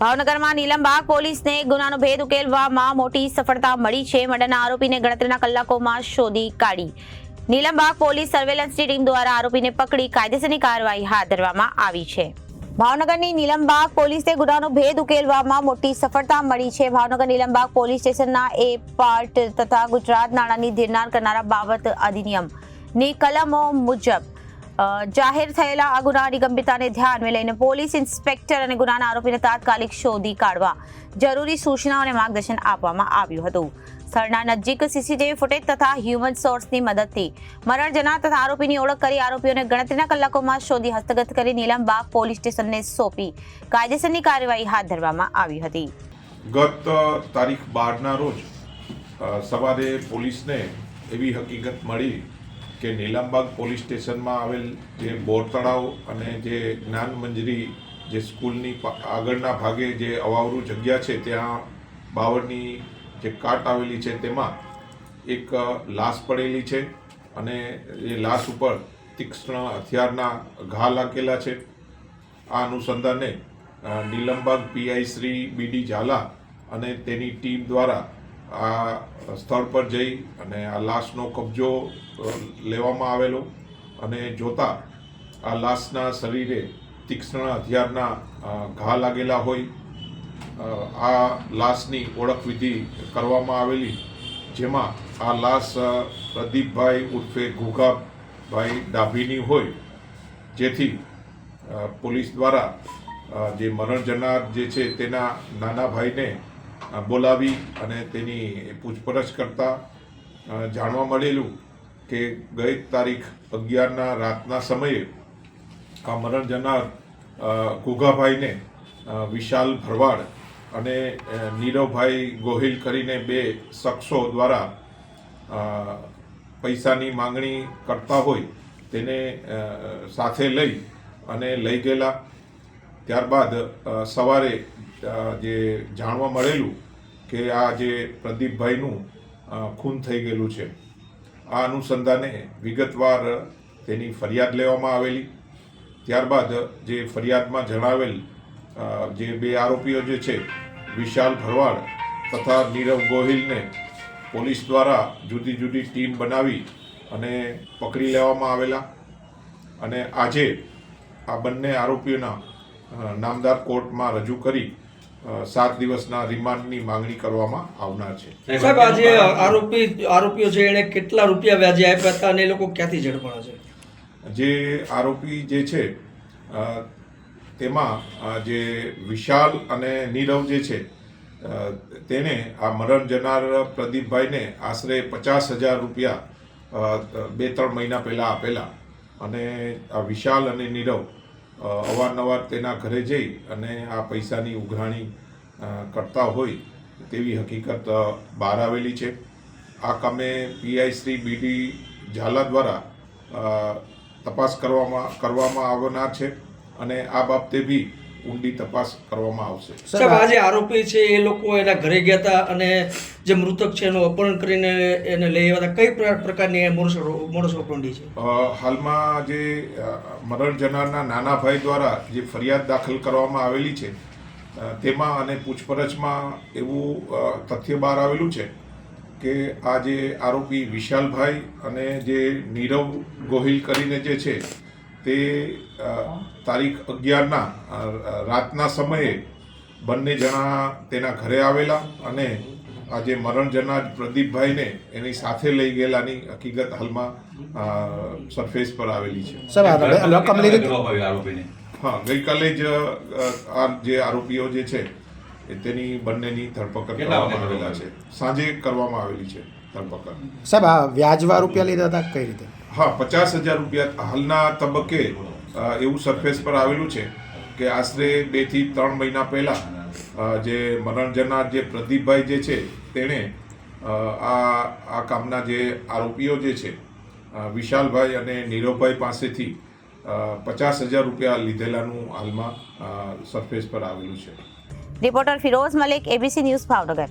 ભાવનગરમાં નીલમબાગ પોલીસને ગુનાનો ભેદ ઉકેલવામાં મોટી સફળતા મળી છે. મર્ડરના આરોપીને ગણતરીના કલાકોમાં શોધી કાઢી. નીલમબાગ પોલીસ સર્વેલન્સની ટીમ દ્વારા આરોપીને પકડી કાયદેસરની કાર્યવાહી હાથ ધરવામાં આવી છે. ભાવનગરની નીલમબાગ પોલીસને ગુનાનો ભેદ ઉકેલવામાં મોટી સફળતા મળી છે. ભાવનગર નીલમબાગ પોલીસ સ્ટેશનના એ પાર્ટ તથા ગુજરાત નાણાંની ધીરનાર કરનારા બાબત અધિનિયમની કલમો મુજબ જાહેર થયેલા આ ગુનાની ગંભીરતાને ધ્યાનમાં લઈને પોલીસ ઇન્સ્પેક્ટર અને ગુનાના આરોપીને તાત્કાલિક શોધી કાઢવા જરૂરી સૂચનાઓ અને માર્ગદર્શન આપવામાં આવ્યું હતું. સ્થળના નજીક સીસીટીવી ફૂટેજ તથા હ્યુમન સોર્સની મદદથી મરણ જનાર તથા આરોપીની ઓળખ કરી આરોપીઓને ગણતરીના કલાકોમાં શોધી હસ્તગત કરી નીલમબાગ પોલીસ સ્ટેશનને સોંપી કાયદેસરની કાર્યવાહી હાથ ધરવામાં આવી હતી. ગત તારીખ બારના રોજ સવારે પોલીસને એવી હકીકત મળી કે નીલામબાગ પોલીસ સ્ટેશનમાં આવેલ જે બોર તળાવ અને જે જ્ઞાન મંજરી જે સ્કૂલની આગળના ભાગે જે અવાવરું જગ્યા છે, ત્યાં બાવળની જે કાટ આવેલી છે, તેમાં એક લાશ પડેલી છે અને એ લાશ ઉપર તીક્ષ્ણ હથિયારના ઘા લાગેલા છે. આ અનુસંધાને નીલમબાગ પીઆઈ શ્રી બીડી ઝાલા અને તેની ટીમ દ્વારા આ સ્થળ પર જઈ અને આ લાશનો કબજો લેવામાં આવેલો અને જોતા આ લાશના શરીરે તીક્ષ્ણ હથિયારના ઘા લાગેલા હોય આ લાશની ઓળખ વિધિ કરવામાં આવેલી, જેમાં આ લાશ પ્રદીપભાઈ ઉર્ફે ઘુઘાભાઈ ડાભીની હોય, જેથી પોલીસ દ્વારા જે મરણ જનાર જે છે તેના નાના ભાઈને બોલાવી અને તેની પૂછપરછ કરતા જાણવા મળેલું કે ગઈ તારીખ અગિયારના રાતના સમયે આ મરણ જનાર ઘુઘાભાઈને વિશાલ ભરવાડ અને નીરવભાઈ ગોહિલ કરીને બે શખ્સો દ્વારા પૈસાની માંગણી કરતા હોય તેને સાથે લઈ અને લઈ ગયેલા. ત્યારબાદ સવારે જે જાણવા મળેલું કે આ જે પ્રદીપભાઈનું ખૂન થઈ ગયેલું છે. આ અનુસંધાને વિગતવાર તેની ફરિયાદ લેવામાં આવેલી. ત્યારબાદ જે ફરિયાદમાં જણાવેલ જે બે આરોપીઓ જે છે, વિશાલ ભરવાડ તથા નીરવ ગોહિલને પોલીસ દ્વારા જુદી જુદી ટીમ બનાવી અને પકડી લેવામાં આવેલા. અને આજે આ બંને આરોપીઓના નામદાર કોર્ટમાં રજૂ કરી સાત દિવસના રિમાન્ડની માંગણી કરવામાં આવનાર છે. સાહેબ આજે આરોપી આરોપીઓ છે એને કેટલા રૂપિયા વ્યાજે આપ્યા હતા અને એ લોકો ક્યાંથી ઝડપાણા છે? જે આરોપી જે છે તેમાં જે વિશાલ અને નીરવ જે છે તેને તેણે આ મરણ જનાર પ્રદીપભાઈને આશરે પચાસ હજાર રૂપિયા બે ત્રણ મહિના પહેલાં આપેલા અને આ વિશાલ અને નીરવ અવારનવાર તેના ઘરે જઈ અને આ પૈસાની ઉઘરાણી કરતા હોય તેવી હકીકત બહાર આવેલી છે. આ કામે પીઆઈ શ્રી બીડી ઝાલા દ્વારા તપાસ કરવામાં કરવામાં આવનાર છે અને આ બાબતે બી ઊંડી તપાસ કરવામાં આવશે. સાહેબ જે આરોપી છે એ લોકો એના ઘરે ગયા હતા અને જે મૃતક છે એનું અપહરણ કરીને એને લઈ આવ્યા હતા. કઈ પ્રકારની એ મોડસ મોડસ ઓપરંડી છે? હાલમાં જે મરણ જનારના નાના ભાઈ દ્વારા જે ફરિયાદ દાખલ કરવામાં આવેલી છે તેમાં અને પૂછપરછમાં એવું તથ્ય બહાર આવેલું છે કે આ જે આરોપી વિશાલભાઈ અને જે નીરવ ગોહિલ કરીને જે છે તે તારીખ અગિયારના રાતના સમયે બંને જણા તેના ઘરે આવેલા અને આ જે મરણ જનાર પ્રદીપભાઈને એની સાથે લઈ ગયેલાની હકીકત હાલમાં સરફેસ પર આવેલી છે. હા ગઈકાલે જ આ જે આરોપીઓ જે છે એ તેની બંનેની ધરપકડ કરવામાં આવેલા છે. સાંજે કરવામાં આવેલી છે. ધરપકડ સાહેબ આ વ્યાજવા રૂપિયા લીધા હતા કઈ રીતે? હા પચાસ હજાર રૂપિયા હાલના તબક્કે એવું સરફેસ પર આવેલું છે કે આશરે બેથી ત્રણ મહિના પહેલા જે મનોરંજનના જે પ્રદીપભાઈ જે છે તેણે આ આ કામના જે આરોપીઓ જે છે વિશાલભાઈ અને નીરવભાઈ પાસેથી પચાસ હજાર રૂપિયા લીધેલાનું હાલમાં સરફેસ પર આવેલું છે. Reporter Firoz Malik ABC news Bhavnagar.